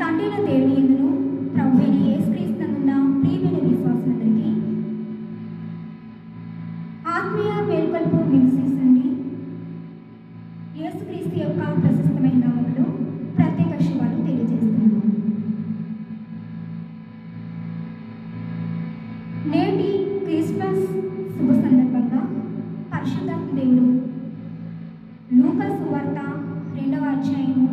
తండ్రిన దేవుని ఎందును? ప్రభుని ఏసుక్రీస్తున్న ప్రియమైన విశ్వాసులందరికీ ఆత్మీయ మేల్కొల్పు మినిస్ట్రీస్ నుండి యొక్క ప్రశస్తమైన నామంలో ప్రత్యేక శుభాలు తెలియజేస్తున్నాను. నేటి క్రిస్మస్ శుభ సందర్భంగా పరిశుద్ధాత్మ దేవుడు లూకస్ సువార్త రెండవ అధ్యాయము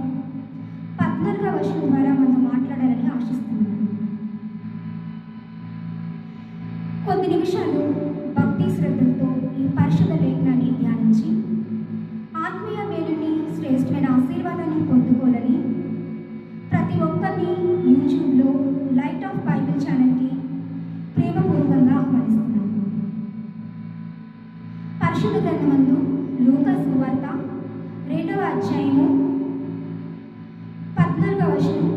కొద్ది నిమిషాలు భక్తి శ్రద్ధలతో ఈ పరిశుద్ధ లేఖనాన్ని ధ్యానించి ఆత్మీయ మేలుని శ్రేష్టమైన ఆశీర్వాదాన్ని పొందుకోవాలని ప్రతి ఒక్కరిని యూట్యూబ్లో లైట్ ఆఫ్ బైబిల్ ఛానల్కి ప్రేమపూర్వకంగా ఆహ్వానిస్తున్నాను పరిశుద్ధ గ్రంథమందు లూకస్ సువార్త రెండవ అధ్యాయము పద్నాలుగవ వచనం.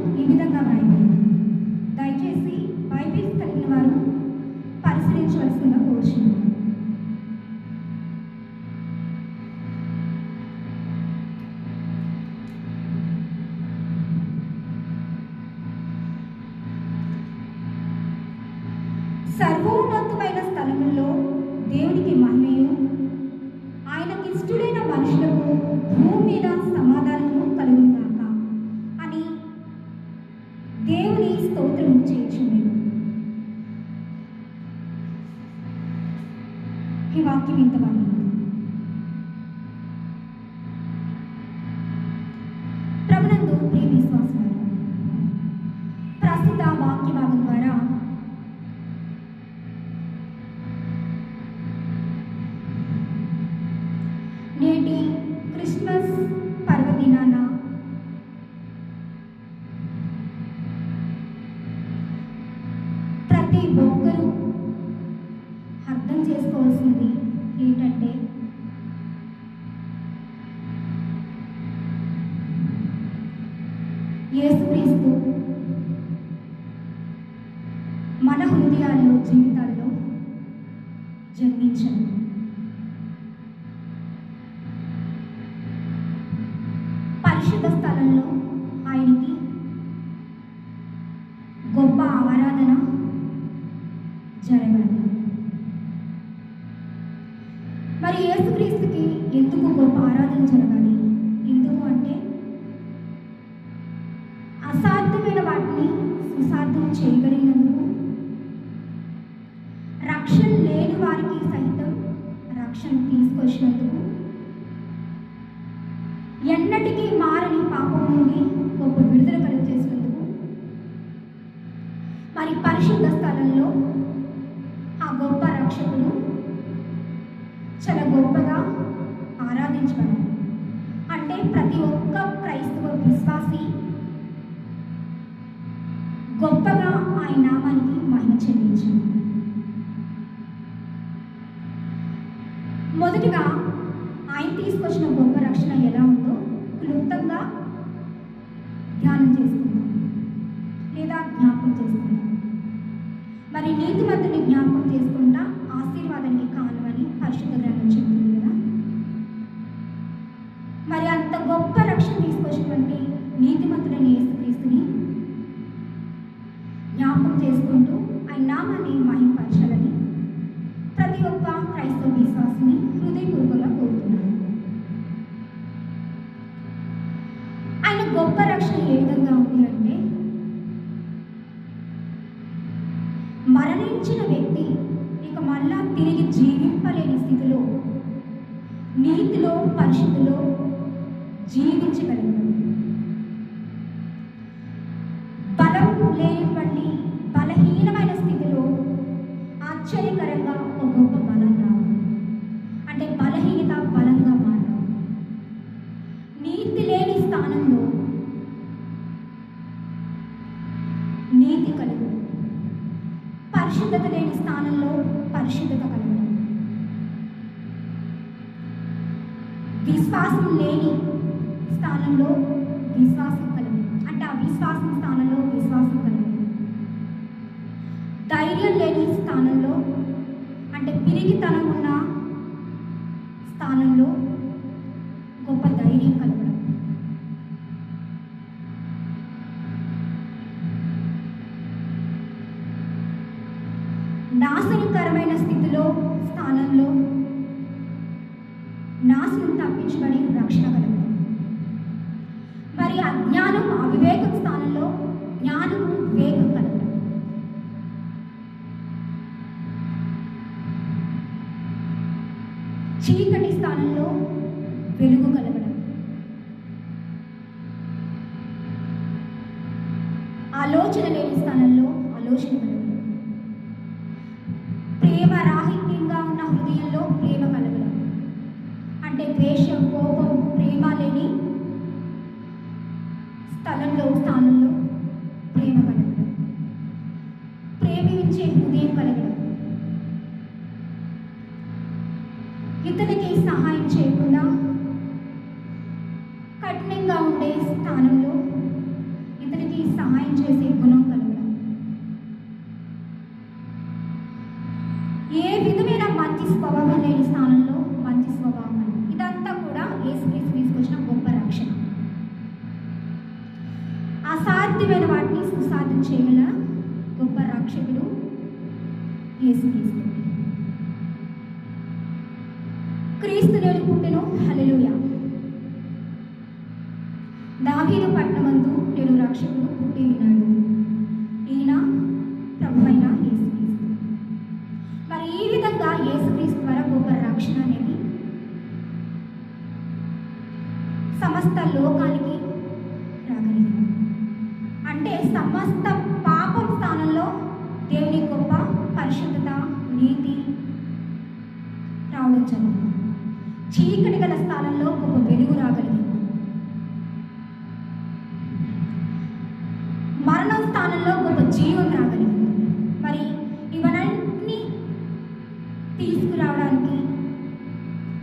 స్తోత్రము చేయుచుండెను ఈ వాక్యం ఇంతవరకు ప్రతి ఒక్కరూ అర్థం చేసుకోవాల్సింది ఏంటంటే జరగాలి మరి యేసుక్రీస్తుకి ఎందుకు గొప్ప ఆరాధన జరగాలి ఎందుకు అంటే అసాధ్యమైన వాటిని సుసాధ్యం చేయగలిగినందుకు రక్షణ లేని వారికి సైతం రక్షణ తీసుకొచ్చినందుకు ఎన్నటికీ మారని పాపం నుండి గొప్ప విడుదల కలుగు చేసినందుకు మరి పరిశుద్ధ స్థలంలో రక్షకుడు. చాలా గొప్పగా ఆరాధించబడు. అంటే ప్రతి ఒక్క క్రైస్తవ విశ్వాసి గొప్పగా ఆయన నామానికి మహిమ చెల్లించు. మొదటిగా ఆయన తీసుకొచ్చిన గొప్ప రక్షణ ఎలా ఉందో క్లుప్తంగా ధ్యానం చేసుకుందాం. లేదా జ్ఞాపకం చేసుకుందాం. మరి నీతిమంతుని జ్ఞాపకం చేసుకుంటా ఆశీర్వాదానికి కానువని పరిశుద్ధ గ్రంథం చెప్తుంది కదా? మరి అంత గొప్ప రక్షణ తీసుకొచ్చినటువంటి నీతిమంతుడైన యేసుక్రీస్తుని జ్ఞాపకం చేసుకుంటూ ఆయన నామాన్ని మహిమపరచాలని ప్రతి ఒక్క క్రైస్తవ విశ్వాసిని హృదయపూర్వకంగా కోరుతున్నాను. మరణించిన వ్యక్తి ఇక మళ్ళా తిరిగి జీవింపలేని స్థితిలో నీతిలో పరిశుద్ధిలో జీవించగలిగాడు. బలం లేనివ్వండి బలహీనమైన స్థితిలో ఆశ్చర్యకరంగా ఒక గొప్ప బలం రావాలి. అంటే బలహీనత బలంగా మారడం నీతి లేని స్థానంలో నీతి కలుగు పరిశుద్ధత లేని స్థానంలో పరిశుద్ధత కలగడం విశ్వాసం లేని స్థానంలో విశ్వాసం కలగడం అంటే ఆ విశ్వాసం స్థానంలో విశ్వాసం కలగడం ధైర్యం లేని స్థానంలో అంటే పిరిగితనం ఉన్న స్థానంలో నాశనకరమైన స్థితిలో స్థానంలో నాశనం తప్పించబడి రక్షణ కలగడం మరి అజ్ఞానం అవివేకం స్థానంలో జ్ఞానం వివేకం కలగడం చీకటి స్థానంలో వెలుగు కలగడం. ఆలోచన లేని స్థానంలో ఆలోచన కలగడం. రాహిత్యంగా ఉన్న హృదయంలో ప్రేమ కలగడం. అంటే ద్వేషం కోపం ప్రేమ లేని స్థలంలో స్థానంలో ప్రేమ కలగడం. ప్రేమించే హృదయం కలగడం. ఇతనికి సహాయం చేయకుండా కఠినంగా ఉండే స్థానం ఏ విధమైన మంచి స్వభావం లేని స్థానంలో మంచి స్వభావం అని. ఇదంతా కూడా ఏసుక్రీస్తు తీసుకొచ్చిన గొప్ప రక్షణ. అసాధ్యమైన వాటిని సుసాధ్యం చేయగల గొప్ప రక్షకుడు ఏసుక్రీస్తు క్రీస్తు నేను పుట్టెను. హల్లెలూయా. దావీదు పట్టణమందు నేను రక్షకుడు పుట్టి ఉన్నాడు సమస్త లోకానికి రాగలిగింది. అంటే సమస్త పాపం స్థానంలో దేవుని గొప్ప పరిశుద్ధత నీతి రావడం జరిగింది. చీకటి గల స్థానంలో ఒక వెలుగు రాగలిగింది. మరణం స్థానంలో గొప్ప జీవం రాగలిగింది. మరి ఇవన్నీ తీసుకురావడానికి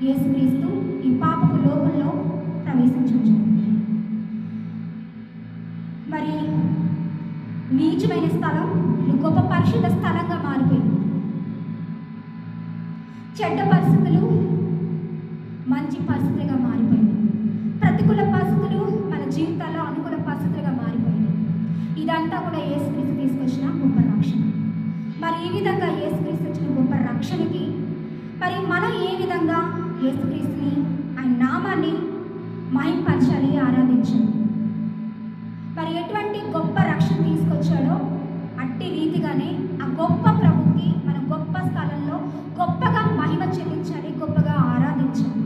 యేసుక్రీస్తు ఈ పాపపు లోకంలో ప్రవేశించడం. మరి నీచమైన స్థలం గొప్ప పరిశుద్ధ స్థలంగా మారిపోయింది చెడ్డ పరిస్థితులు మంచి పరిస్థితిగా మారిపోయింది ప్రతికూల పరిస్థితులు మన జీవితాల్లో అనుకూల పరిస్థితులుగా మారిపోయింది ఇదంతా కూడా ఏసుక్రీస్తు తీసుకొచ్చిన గొప్ప రక్షణ. మరి ఈ విధంగా ఏసుక్రీస్తు వచ్చిన గొప్ప రక్షణకి మరి మనం ఏ విధంగా ఏసుక్రీస్తుని ఆయన నామాన్ని మహింపరచాలి ఆరాధించాలి మరి ఎటువంటి గొప్ప రక్షణ తీసుకొచ్చాడో అట్టి రీతిగానే ఆ గొప్ప ప్రభుకి మన గొప్ప స్థలంలో గొప్పగా మహిమ చెల్లించాలి గొప్పగా ఆరాధించాలి.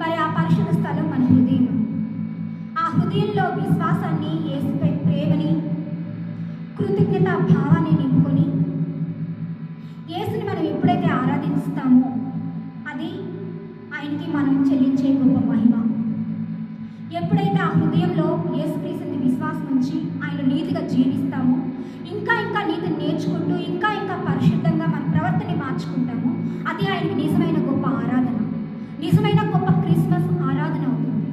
మరి ఆ పరిశుభ్ర స్థలం మన హృదయం. ఆ హృదయంలో విశ్వాసాన్ని యేసుపై ప్రేమని కృతజ్ఞత భావాన్ని నింపుకొని యేసుని మనం ఎప్పుడైతే ఆరాధిస్తామో అది ఆయనకి మనం చెల్లించే గొప్ప మహిమ. ఎప్పుడైతే ఆ హృదయంలో యేసుక్రీస్తుని విశ్వాసం ఉంచి ఆయన నీతిగా జీవిస్తామో ఇంకా ఇంకా నీతిని నేర్చుకుంటూ ఇంకా ఇంకా పరిశుద్ధంగా మన ప్రవర్తన మార్చుకుంటామో అది ఆయనకి నిజమైన గొప్ప ఆరాధన. నిజమైన గొప్ప క్రిస్మస్ ఆరాధన అవుతుంది.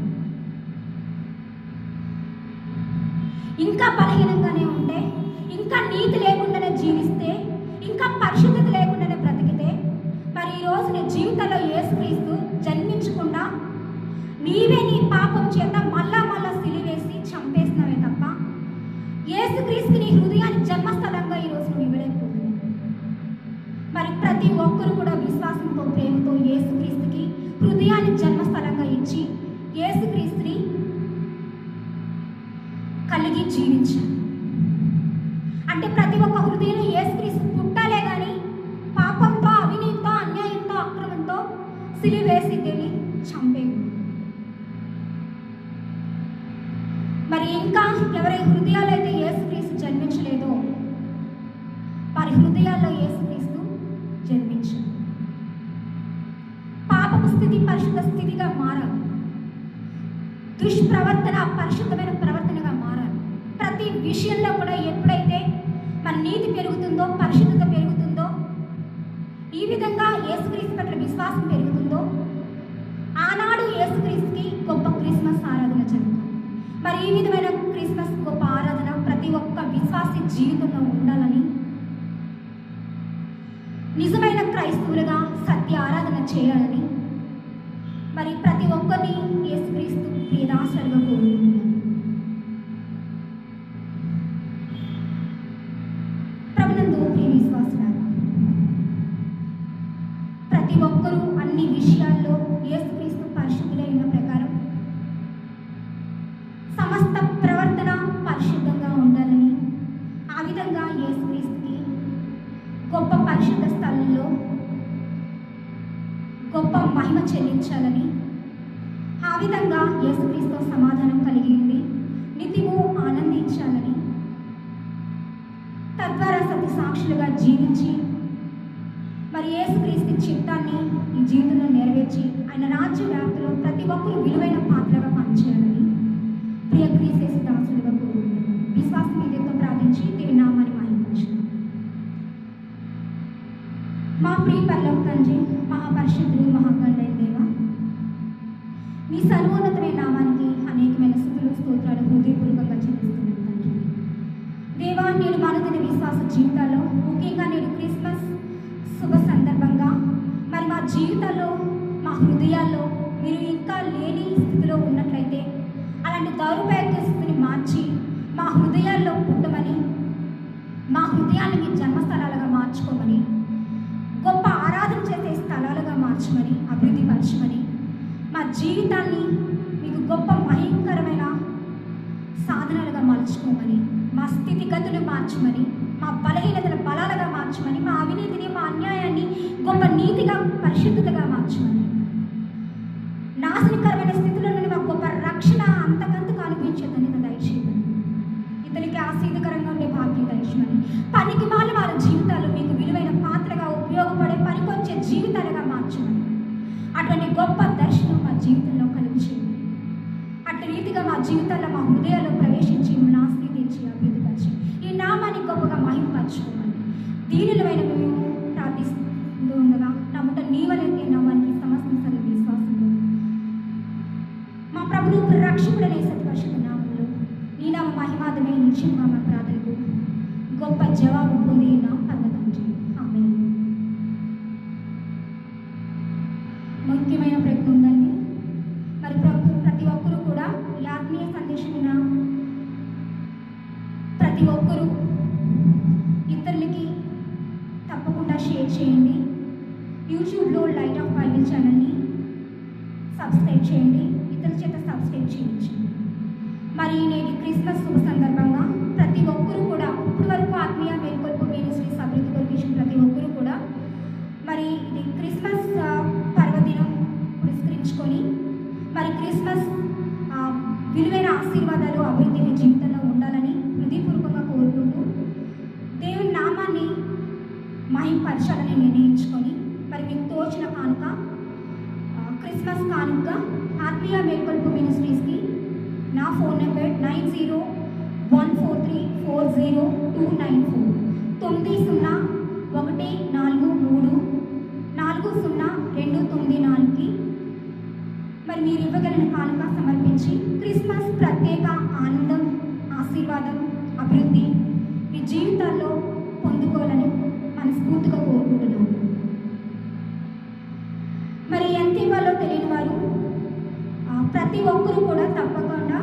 ఇంకా బలహీనంగానే ఉంటే ఇంకా నీతి లేకుండానే జీవిస్తే ఇంకా పరిశుద్ధ చేత మళ్ళా మళ్ళా సిలివేసి చంపేసినవే తప్ప యేసుక్రీస్తు నీ హృదయాన్ని జన్మస్థలంగా ఈరోజు నువ్వు ఇవ్వలేకపోతున్నావు. మరి ప్రతి ఒక్కరు కూడా విశ్వాసంతో ప్రేమతో యేసుక్రీస్తుకి హృదయాన్ని జన్మస్థలంగా ఇచ్చి ఏసుక్రీస్తుని కలిగి జీవించాలి. అంటే ప్రతి ఒక్క హృదయంలో యేసుక్రీస్తు పుట్టాలే కానీ పాపంతో అవినీతితో అన్యాయంతో అక్రమంతో సిలివేసి దేని చంపే మరి ఇంకా ఎవరి హృదయాలు అయితే యేసుక్రీస్తు జన్మించలేదో వారి హృదయాల్లో యేసుక్రీస్తు జన్మించారు పాపపు స్థితి పరిశుద్ధ స్థితిగా మారాలి. దుష్ప్రవర్తన పరిశుద్ధమైన ప్రవర్తనగా మారాలి. ప్రతి విషయంలో కూడా ఎప్పుడైతే మన నీతి పెరుగుతుందో పరిశుద్ధత పెరుగుతుందో ఈ విధంగా యేసుక్రీస్తు పట్ల విశ్వాసం పెరుగుతుందో ఆనాడు యేసుక్రీస్తుకి గొప్ప క్రిస్మస్ ఆరాధన జరుగుతుంది. మరి ఈ విధమైన క్రీస్తస్ గొప్ప ఆరాధన ప్రతి ఒక్క విశ్వాసి జీవితంలో ఉండాలని నిజమైన క్రైస్తవులుగా సత్య ఆరాధన చేయాలని మరి ప్రతి ఒక్కరిని యేసుక్రీస్తు ప్రియదాసులుగా కోరుకుంటున్నాను. ప్రభునందు ప్రతి ఒక్కరూ అన్ని విషయాల్లో ఏసుక్రీస్తు గొప్ప మహిమ చెల్లించాలని ఆ విధంగా యేసుక్రీస్తు సమాధానం కలిగి ఉండి నిత్యము ఆనందించాలని తద్వారా సత్య సాక్షులుగా జీవించి మరి యేసుక్రీస్తు చిత్తాన్ని ఈ జీవితంలో నెరవేర్చి ఆయన రాజ్య వ్యాప్తిలో ప్రతి ఒక్కరు విలువైన పాత్రగా పనిచేయాలని ప్రియ క్రీసేసి దాసులుగా కోరుకుంటున్నాను. విశ్వాసం మీదతో ప్రార్థించి దేవి నామాన్ని మహించాను మా ప్రియ పల్లవ తండ్రి మహాపరిషత్తులు మహాగండైన దేవ. మీ సర్వోన్నతమైన నామానికి అనేకమైన స్థుతులు స్తోత్రాలు హృదయపూర్వకంగా చెల్లిస్తున్నాను తండ్రి. దేవా నేను మారుతున్న విశ్వాస జీవితాల్లో ముఖ్యంగా నేను క్రిస్మస్ శుభ సందర్భంగా మరి మా జీవితాల్లో మా హృదయాల్లో మీరు ఇంకా లేని స్థితిలో ఉన్నట్లయితే అలాంటి దౌర్భాగ్య స్థితిని మార్చి మా హృదయాల్లో పుట్టమని మా హృదయాన్ని మీ జన్మస్థలాలుగా మార్చుకోమని మార్చమని అభివృద్ధిపరచమని మా జీవితాన్ని మీకు గొప్ప భయంకరమైన సాధనాలుగా మార్చుకోమని మా స్థితిగతులు మార్చమని మా బలహీనతను బలాలుగా మార్చమని మా అవినీతిని మా అన్యాయాన్ని గొప్ప నీతిగా పరిశుద్ధతగా మార్చమని నాశనకరమైన స్థితి అటువంటి గొప్ప దర్శనం మా జీవితంలో కలుగు చేయండి రీతిగా మా జీవితాల్లో మా హృదయాల్లో ప్రవేశించి మిమ్మల్ని ఆస్వాదించి అభివృద్ధిపరిచి ఈ నామాన్ని గొప్పగా మహింపరచుకోమని దీనిలమైన మేము ప్రార్థిస్తూ ఉండగా నమ్ముట నీవలైతే నామానికి సమస్త సరి విశ్వాసంలో మా ప్రభువు రక్షకుడనే సత్పరిషత్ నామంలో నీ నామ మహిమాదమే నిత్యంగా మా ప్రార్థనకు గొప్ప జవాబు పొంది నా పర్వతండి ఆమె ముఖ్యమైన ప్రశ్న ఉందండి. మరి ప్రభు ప్రతి ఒక్కరూ కూడా ఈ ఆత్మీయ సందేశం ప్రతి ఒక్కరూ ఇతరులకి తప్పకుండా షేర్ చేయండి. యూట్యూబ్లో లైట్ ఆఫ్ బైబిల్ ఛానల్ని సబ్స్క్రైబ్ చేయండి. ఇతరుల చేత సబ్స్క్రైబ్ చేయించండి. మరి నేటి క్రిస్మస్ శుభ సందర్భంగా ప్రతి ఒక్కరూ కూడా ఇప్పటి వరకు ఆత్మీయ మేల్కొల్పు మినిస్ట్రీస్ అభివృద్ధి కొలిపించిన ప్రతి ఒక్కరూ కూడా మరి ఇది క్రిస్మస్ పురస్కరించుకొని మరి క్రిస్మస్ విలువైన ఆశీర్వాదాలు అభివృద్ధి మీ జీవితంలో ఉండాలని హృదయపూర్వకంగా కోరుకుంటూ దేవుని నామాన్ని మహింపరచాలని నిర్ణయించుకొని మరి మీకు తోచిన కానుక క్రిస్మస్ కానుక ఆత్మీయ మేల్కొల్పు మినిస్ట్రీస్కి నా phone number nine zero one four three four zero two nine four. తొమ్మిది సున్నా ఒకటి నాలుగు మూడు నాలుగు సున్నా రెండు తొమ్మిది నాలుగు. మరి మీరు ఇవ్వగలిగిన కానుక సమర్పించి క్రిస్మస్ ప్రత్యేక ఆనందం ఆశీర్వాదం అభివృద్ధి మీ జీవితాల్లో పొందుకోవాలని మనస్ఫూర్తిగా కోరుకుంటున్నాను మరి ఎంత ఇవ్వాలో తెలియని వారు ప్రతి ఒక్కరూ కూడా తప్పకుండా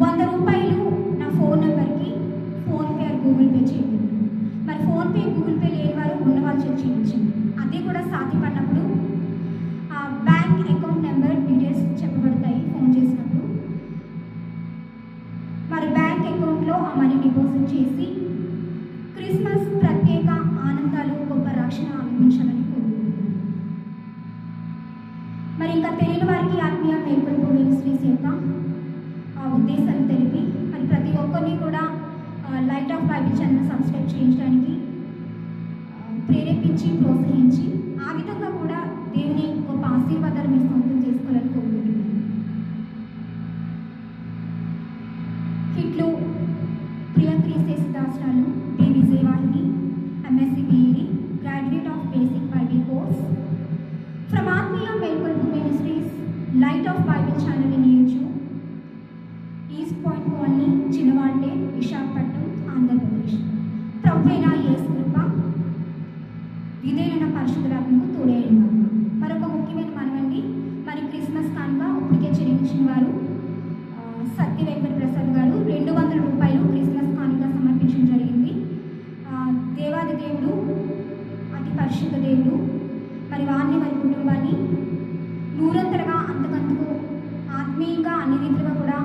వంద రూపాయలు నా ఫోన్ నెంబర్కి ఫోన్పే గూగుల్ పే చేయండి. మరి ఫోన్పే గూగుల్ పే లేని వారు ఉన్న వాళ్ళు అది కూడా సాధ్యపడినప్పుడు బ్యాంక్ అకౌంట్ నెంబర్ డీటెయిల్స్ చెప్పబడతాయి ఫోన్ చేసినప్పుడు. మరి బ్యాంక్ అకౌంట్లో ఆ మనీ డిపాజిట్ చేసి క్రిస్మస్ ప్రత్యేక ఆనందాలు గొప్ప రక్షణ అనుభవించాలని కోరుకుంటున్నాను. మరి ఇంకా తెలియని వారికి ఆత్మీయ మేల్కొల్పు మినిస్ట్రీస్ యొక్క ఆ ఉద్దేశాలు తెలిపి మరి ప్రతి ఒక్కరిని కూడా light of Bible channel subscribe చేయించడానికి ప్రేరేపించి ప్రోత్సహించి ఆ విధంగా కూడా దేవుని గొప్ప ఆశీర్వాదాలు మీరు సొంతం చేసుకోవాలని కోరుకుంటున్నాను. హిట్లు ప్రియ క్రీస్తేస్ దాసరాలు B Vijayavahini MSc BEd graduate of basic Bible course from ఆత్మీయ మేల్కొల్పు ministries light of Bible channel in YouTube East Point Colony చిన్నవాండే Visakhapatnam Andhra Pradesh ప్రభువైన యేసు కృప విధేయులైన పరిశుద్ధులకు తోడేయండి మరొక ముఖ్యమైన మనవండి మరి క్రిస్మస్ కానుక ఇప్పటికే వారు సత్య వెంకట ప్రసాద్ గారు రెండు వందల రూపాయలు క్రిస్మస్ కానుక సమర్పించడం జరిగింది. దేవాది దేవుడు అతి పరిశుద్ధ దేవుడు మరి వారిని వారి కుటుంబాన్ని నూరంతరగా అంతకంతకు ఆత్మీయంగా అన్ని రీతిగా కూడా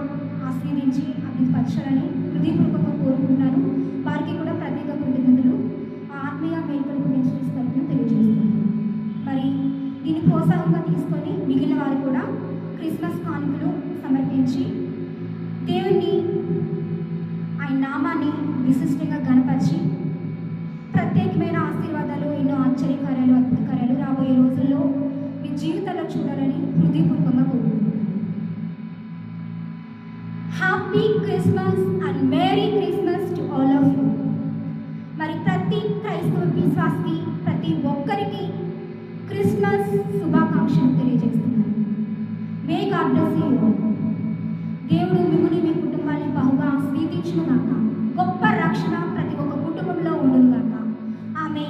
ఆస్వాదించి అభివృద్ధిపరచాలని హృదయపూర్వకంగా కోరుకుంటున్నాను. వారికి కూడా ప్రత్యేక కృతజ్ఞతలు. ఆత్మీయ మేల్కొల్పు మినిస్ట్రీస్ తరఫున తెలియజేస్తున్నాను. మరి దీన్ని ప్రోత్సాహంగా తీసుకొని మిగిలిన వారు కూడా క్రిస్మస్ కానుకలు సమర్పించి దేవుణ్ణి ఆయన నామాన్ని విశిష్టంగా గణపరిచి ప్రత్యేకమైన ఆశీర్వాదాలు ఎన్నో ఆశ్చర్యకార్యాలు అద్భుతకార్యాలు రాబోయే రోజుల్లో మీ జీవితంలో చూడాలని హృదయపూర్వకంగా కోరుకుంటున్నాను. Happy Christmas and merry Christmas to all of you మరి ప్రతి క్రైస్తవ విశ్వాసి ప్రతి ఒక్కరికి క్రిస్మస్ శుభాకాంక్షలు తెలియజేస్తున్నాను. మే గాడ్ బ్లెస్ యూ దేవుడు మిమ్మల్ని మీ కుటుంబాన్ని బహుగా స్వీకరించునుగాక గొప్ప రక్షణ ప్రతి ఒక్క కుటుంబంలో ఉండునుగాక ఆమె